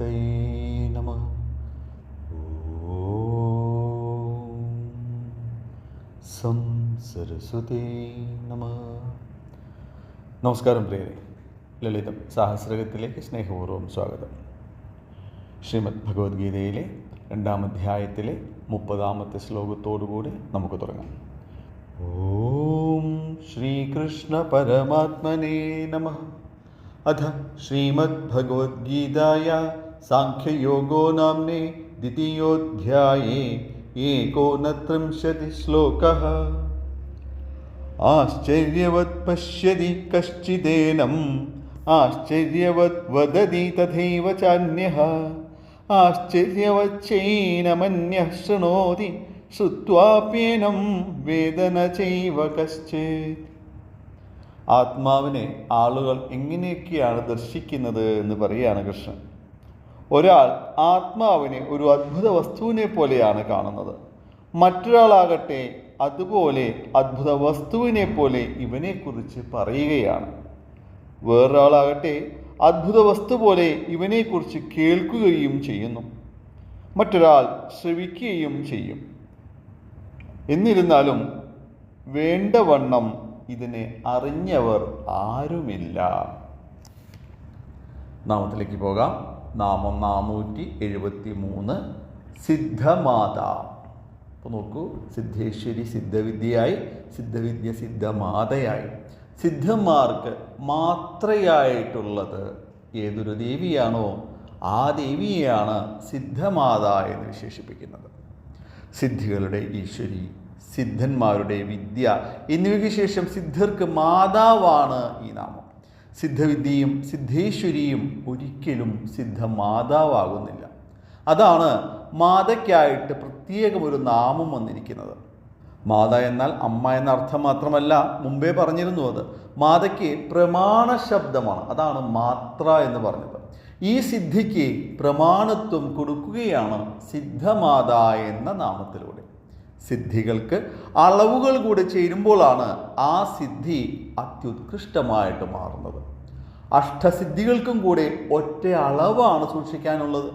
ഗണപതയേ നമ. നമസ്കാരം പ്രിയരെ. ലളിതം സാഹസ്രകത്തിലേക്ക് സ്നേഹപൂർവം സ്വാഗതം. ശ്രീമദ് ഭഗവത്ഗീതയിലെ രണ്ടാം അധ്യായത്തിലെ മുപ്പതാമത്തെ ശ്ലോകത്തോടുകൂടി നമുക്ക് തുടങ്ങാം. ഓം ശ്രീകൃഷ്ണ പരമാത്മനേ നമ. അഥ ശ്രീമദ്ഭഗവത്ഗീതായ साङ्ख्ययोगो नाम्ने द्वितीयोऽध्याये एकोनत्रिंशति श्लोकः आश्चर्यवत् पश्यति कश्चिदेनम् आश्चर्यवत् वदति तथैव चान्यः आश्चर्यवच्चैनमन्यः शृणोति ശ്രുവാപ്യേനം വേദന ചെയ്വ കശ്ചേത് ആത്മാവിനെ ആളുകൾ എങ്ങനെയൊക്കെയാണ് ദർശിക്കുന്നത് എന്ന് പറയുകയാണ് കൃഷ്ണൻ ഒരാൾ ആത്മാവിനെ ഒരു അത്ഭുത വസ്തുവിനെ പോലെയാണ് കാണുന്നത്. മറ്റൊരാളാകട്ടെ അതുപോലെ അത്ഭുത വസ്തുവിനെ പോലെ ഇവനെക്കുറിച്ച് പറയുകയാണ്. വേറൊരാളാകട്ടെ അത്ഭുത വസ്തു പോലെ ഇവനെക്കുറിച്ച് കേൾക്കുകയും ചെയ്യുന്നു. മറ്റൊരാൾ ശ്രവിക്കുകയും ചെയ്യും. എന്നിരുന്നാലും വേണ്ടവണ്ണം ഇതിനെ അറിഞ്ഞവർ ആരുമില്ല. നാമത്തിലേക്ക് പോകാം. നാമം നാനൂറ്റി എഴുപത്തി മൂന്ന് സിദ്ധമാത. അപ്പോൾ നോക്കൂ സിദ്ധേശ്വരി സിദ്ധവിദ്യയായി സിദ്ധവിദ്യ സിദ്ധമാതയായി. സിദ്ധന്മാർക്ക് മാത്രയായിട്ടുള്ളത് ഏതൊരു ദേവിയാണോ ആ ദേവിയെയാണ് സിദ്ധമാത എന്ന് വിശേഷിപ്പിക്കുന്നത്. സിദ്ധികളുടെ ഈശ്വരി സിദ്ധന്മാരുടെ വിദ്യ എന്നിവയ്ക്ക് ശേഷം സിദ്ധർക്ക് മാതാവാണ് ഈ നാമം. സിദ്ധവിദ്യയും സിദ്ധേശ്വരിയും ഒരിക്കലും സിദ്ധമാതാവാകുന്നില്ല. അതാണ് മാതയ്ക്കായിട്ട് പ്രത്യേകം ഒരു നാമം വന്നിരിക്കുന്നത്. മാത എന്നാൽ അമ്മ എന്ന അർത്ഥം മാത്രമല്ല മുമ്പേ പറഞ്ഞിരുന്നു അത്. മാതയ്ക്ക് പ്രമാണ ശബ്ദമാണ് അതാണ് മാത്ര എന്ന് പറഞ്ഞത്. ഈ സിദ്ധിക്ക് പ്രമാണത്വം കൊടുക്കുകയാണ് സിദ്ധമാത എന്ന നാമത്തിലൂടെ. സിദ്ധികൾക്ക് അളവുകൾ കൂടെ ചേരുമ്പോഴാണ് ആ സിദ്ധി അത്യുത്കൃഷ്ടമായിട്ട് മാറുന്നത്. അഷ്ടസിദ്ധികൾക്കും കൂടെ ഒറ്റ അളവാണ് സൂക്ഷിക്കാനുള്ളത്.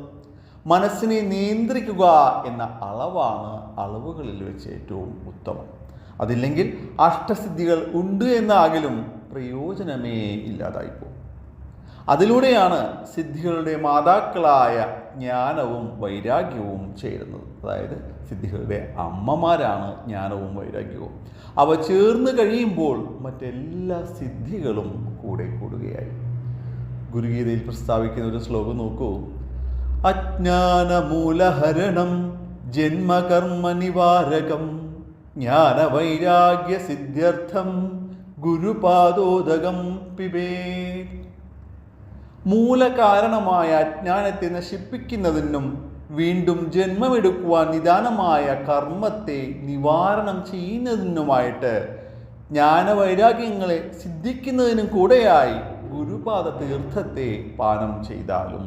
മനസ്സിനെ നിയന്ത്രിക്കുക എന്ന അളവാണ് അളവുകളിൽ വെച്ച് ഏറ്റവും ഉത്തമം. അതില്ലെങ്കിൽ അഷ്ടസിദ്ധികൾ ഉണ്ട് എന്നാകിലും പ്രയോജനമേ ഇല്ലാതായിപ്പോകും. അതിലൂടെയാണ് സിദ്ധികളുടെ മാതാക്കളായ ജ്ഞാനവും വൈരാഗ്യവും ചേരുന്നത്. അതായത് സിദ്ധികളുടെ അമ്മമാരാണ് ജ്ഞാനവും വൈരാഗ്യവും. അവ ചേർന്ന് കഴിയുമ്പോൾ മറ്റെല്ലാ സിദ്ധികളും കൂടെ കൂടുകയായി. ഗുരുഗീതയിൽ പ്രസ്താവിക്കുന്ന ഒരു ശ്ലോകം നോക്കൂ. അജ്ഞാനമൂലഹരണം ജന്മകർമ്മ നിവാരകം ജ്ഞാനവൈരാഗ്യ സിദ്ധ്യർത്ഥം ഗുരുപാദോദകം പിബേ മൂലകാരണമായ അജ്ഞാനത്തെ നശിപ്പിക്കുന്നതിനും വീണ്ടും ജന്മമെടുക്കുവാൻ നിദാനമായ കർമ്മത്തെ നിവാരണം ചെയ്യുന്നതിനുമായിട്ട് ജ്ഞാനവൈരാഗ്യങ്ങളെ സിദ്ധിക്കുന്നതിനും കൂടെയായി ഗുരുപാദ തീർത്ഥത്തെ പാനം ചെയ്താലും.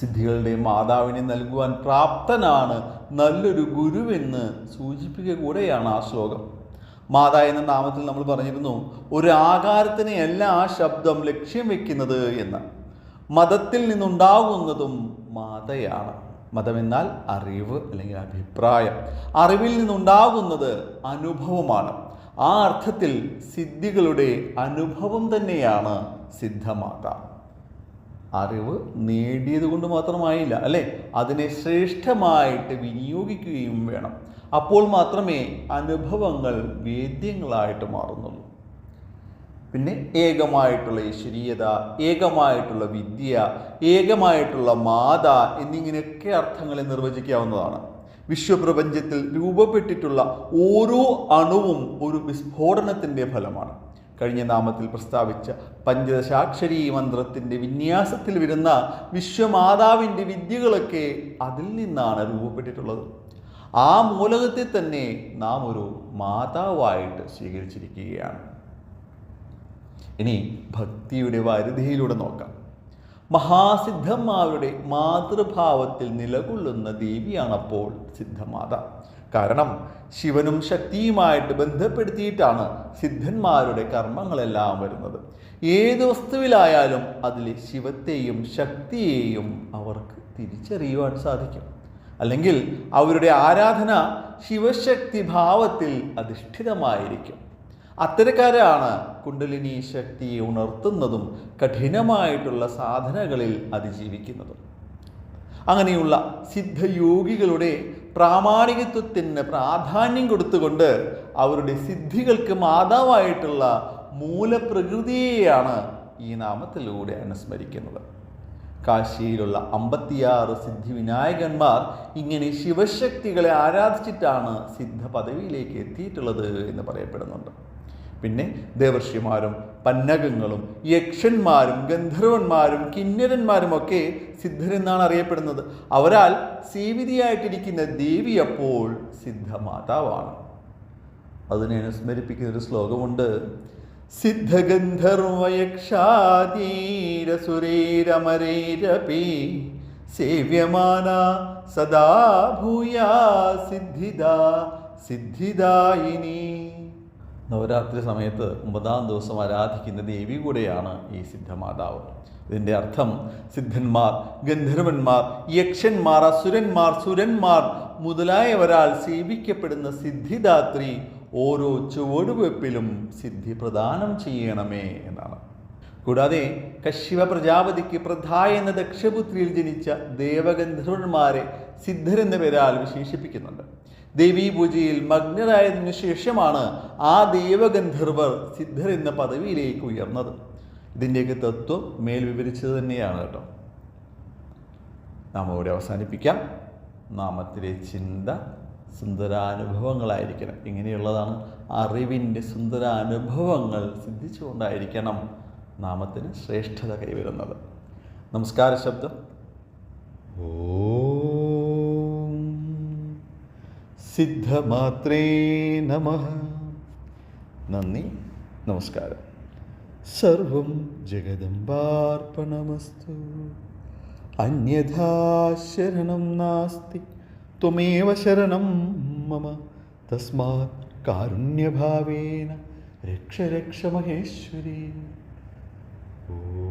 സിദ്ധികളുടെ മാതാവിനെ നൽകുവാൻ പ്രാപ്തനാണ് നല്ലൊരു ഗുരുവെന്ന് സൂചിപ്പിക്കുക കൂടെയാണ് ആ ശ്ലോകം. മാത എന്ന നാമത്തിൽ നമ്മൾ പറഞ്ഞിരുന്നു ഒരു ആകാരത്തിനെയല്ല ആ ശബ്ദം ലക്ഷ്യം വെക്കുന്നത് എന്ന്. മതത്തിൽ നിന്നുണ്ടാകുന്നതും മാതയാണ്. മതമെന്നാൽ അറിവ് അല്ലെങ്കിൽ അഭിപ്രായം. അറിവിൽ നിന്നുണ്ടാകുന്നത് അനുഭവമാണ്. ആ അർത്ഥത്തിൽ സിദ്ധികളുടെ അനുഭവം തന്നെയാണ് സിദ്ധമാത. അറിവ് നേടിയത് കൊണ്ട് മാത്രമായില്ല അല്ലേ? അതിനെ ശ്രേഷ്ഠമായിട്ട് വിനിയോഗിക്കുകയും വേണം. അപ്പോൾ മാത്രമേ അനുഭവങ്ങൾ വേദ്യങ്ങളായിട്ട് മാറുന്നുള്ളൂ. പിന്നെ ഏകമായിട്ടുള്ള ഈശ്വരീയത ഏകമായിട്ടുള്ള വിദ്യ ഏകമായിട്ടുള്ള മാത എന്നിങ്ങനെയൊക്കെ അർത്ഥങ്ങളെ നിർവചിക്കാവുന്നതാണ്. വിശ്വപ്രപഞ്ചത്തിൽ രൂപപ്പെട്ടിട്ടുള്ള ഓരോ അണുവും ഒരു വിസ്ഫോടനത്തിന്റെ ഫലമാണ്. കഴിഞ്ഞ നാമത്തിൽ പ്രസ്താവിച്ച പഞ്ചദശാക്ഷരി മന്ത്രത്തിന്റെ വിന്യാസത്തിൽ വരുന്ന വിശ്വമാതാവിന്റെ വിദ്യകളൊക്കെ അതിൽ നിന്നാണ് രൂപപ്പെട്ടിട്ടുള്ളത്. ആ മൂലകത്തെ തന്നെ നാം ഒരു മാതാവായിട്ട് സ്വീകരിച്ചിരിക്കുകയാണ്. ഇനി ഭക്തിയുടെ വരുതിയിലൂടെ നോക്കാം. മഹാസിദ്ധന്മാരുടെ മാതൃഭാവത്തിൽ നിലകൊള്ളുന്ന ദേവിയാണപ്പോൾ സിദ്ധമാത. കാരണം ശിവനും ശക്തിയുമായിട്ട് ബന്ധപ്പെടുത്തിയിട്ടാണ് സിദ്ധന്മാരുടെ കർമ്മങ്ങളെല്ലാം വരുന്നത്. ഏത് വസ്തുവിലായാലും അതിലെ ശിവത്തെയും ശക്തിയെയും അവർക്ക് തിരിച്ചറിയുവാൻ സാധിക്കും. അല്ലെങ്കിൽ അവരുടെ ആരാധന ശിവശക്തി ഭാവത്തിൽ അധിഷ്ഠിതമായിരിക്കും. അത്തരക്കാരാണ് കുണ്ടലിനി ശക്തിയെ ഉണർത്തുന്നതും കഠിനമായിട്ടുള്ള സാധനകളിൽ അതിജീവിക്കുന്നതും. അങ്ങനെയുള്ള സിദ്ധയോഗികളുടെ പ്രാമാണികത്വത്തിന് പ്രാധാന്യം കൊടുത്തുകൊണ്ട് അവരുടെ സിദ്ധികൾക്ക് മാതാവായിട്ടുള്ള മൂലപ്രകൃതിയെയാണ് ഈ നാമത്തിലൂടെ അനുസ്മരിക്കുന്നത്. കാശിയിലുള്ള അമ്പത്തിയാറ് സിദ്ധിവിനായകന്മാർ ഇങ്ങനെ ശിവശക്തികളെ ആരാധിച്ചിട്ടാണ് സിദ്ധ പദവിയിലേക്ക് എത്തിയിട്ടുള്ളത് എന്ന് പറയപ്പെടുന്നുണ്ട്. പിന്നെ ദേവർഷിമാരും പന്നകങ്ങളും യക്ഷന്മാരും ഗന്ധർവന്മാരും കിന്നരന്മാരും ഒക്കെ സിദ്ധരെന്നാണ് അറിയപ്പെടുന്നത്. അവരാൽ സേവിതിയായിട്ടിരിക്കുന്ന ദേവി അപ്പോൾ സിദ്ധമാതാവാണ്. അതിനെ അനുസ്മരിപ്പിക്കുന്ന ഒരു ശ്ലോകമുണ്ട്. സിദ്ധഗന്ധർവയക്ഷാതീരസുരേരമരേരപി സേവ്യമാന സദാ ഭൂയാ സിദ്ധിദാ സിദ്ധിദായിനി നവരാത്രി സമയത്ത് ഒമ്പതാം ദിവസം ആരാധിക്കുന്ന ദേവി കൂടെയാണ് ഈ സിദ്ധമാതാവ്. ഇതിന്റെ അർത്ഥം സിദ്ധന്മാർ ഗന്ധർവന്മാർ യക്ഷന്മാർ അസുരന്മാർ സുരന്മാർ മുതലായവരാൾ സേവിക്കപ്പെടുന്ന സിദ്ധിദാത്രി ഓരോ ചുവടുവെപ്പിലും സിദ്ധി പ്രദാനം ചെയ്യണമേ എന്നാണ്. കൂടാതെ കശ്യപ പ്രജാപതിക്ക് പ്രധായ എന്ന ദക്ഷപുത്രിയിൽ ജനിച്ച ദേവഗന്ധർവന്മാരെ സിദ്ധരെന്ന പേരാൽ വിശേഷിപ്പിക്കുന്നുണ്ട്. ദേവീ പൂജയിൽ മഗ്നരായതിനു ശേഷമാണ് ആ ദേവഗന്ധർവർ സിദ്ധർ എന്ന പദവിയിലേക്ക് ഉയർന്നത്. ഇതിന്റെയൊക്കെ തത്വം മേൽ വിവരിച്ചത് തന്നെയാണ് കേട്ടോ. നാം ഇവിടെ അവസാനിപ്പിക്കാം. നാമത്തിലെ ചിന്ത സുന്ദരാനുഭവങ്ങളായിരിക്കണം. ഇങ്ങനെയുള്ളതാണ് അറിവിന്റെ സുന്ദരാനുഭവങ്ങൾ സിദ്ധിച്ചുകൊണ്ടായിരിക്കണം നാമത്തിന് ശ്രേഷ്ഠത കൈവരുന്നത്. നമസ്കാര ശബ്ദം. ഓം സിദ്ധമാത്രേ നമ. നന്ദി നമസ്കാരം. സർവം ജഗദമ്പാർപ്പണമസ്തു അന്യഥാ ശരണം നാസ്തി. त्वमेव शरणं मम। तस्मात् कारुण्यभावेन रक्ष रक्ष महेश्वरी। ओ